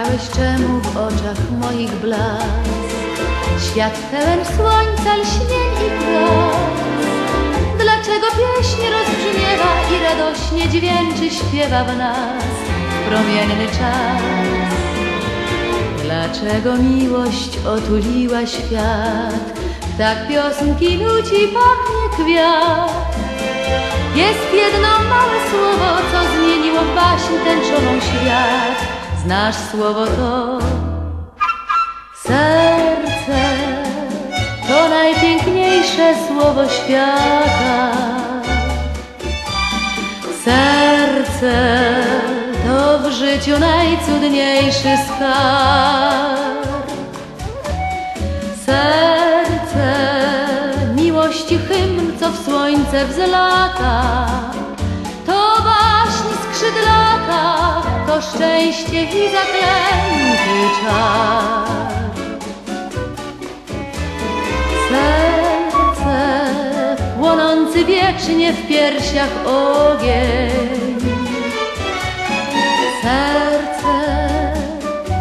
Chciałeś czemu w oczach moich blask Świat pełen słońca, lśnień i gwiazd Dlaczego pieśń rozbrzmiewa i radośnie dźwięczy śpiewa w nas promienny czas? Dlaczego miłość otuliła świat? Tak piosenki nuci pachnie kwiat. Jest jedno małe słowo, co zmieniło baśń tęczową świat Znasz słowo to? Serce to najpiękniejsze słowo świata. Serce to w życiu najcudniejszy skarb. Serce miłości hymn, co w słońce wzlata. Szczęście i zaklęty czar. Serce płonący wiecznie w piersiach ogień. Serce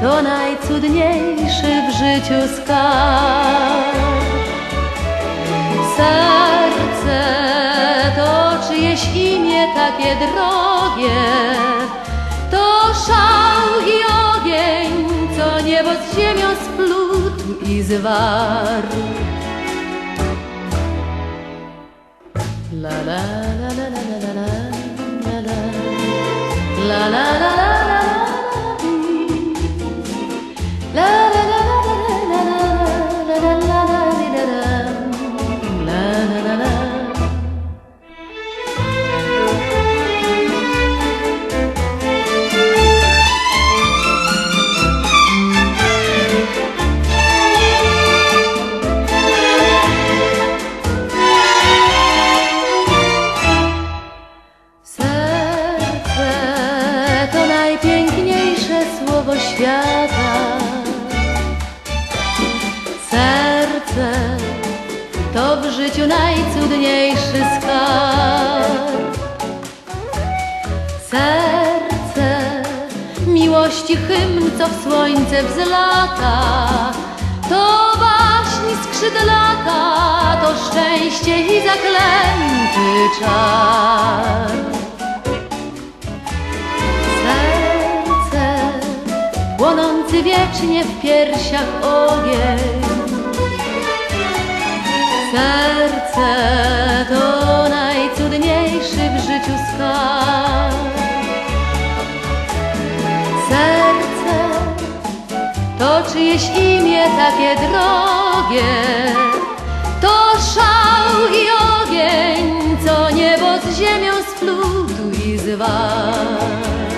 to najcudniejszy w życiu skarb. Serce to czyjeś imię takie drogie, izi var. La la la la la. Najpiękniejsze słowo świata. Serce to w życiu najcudniejszy skarb. Serce miłości hymn, co w słońce wzlata. To baśń skrzydlata, to szczęście i zaklęty czar. Płonący wiecznie w piersiach ogień. Serce to najcudniejszy w życiu skarb. Serce to czyjeś imię takie drogie. To szał i ogień, co niebo z ziemią splótł i zwarł.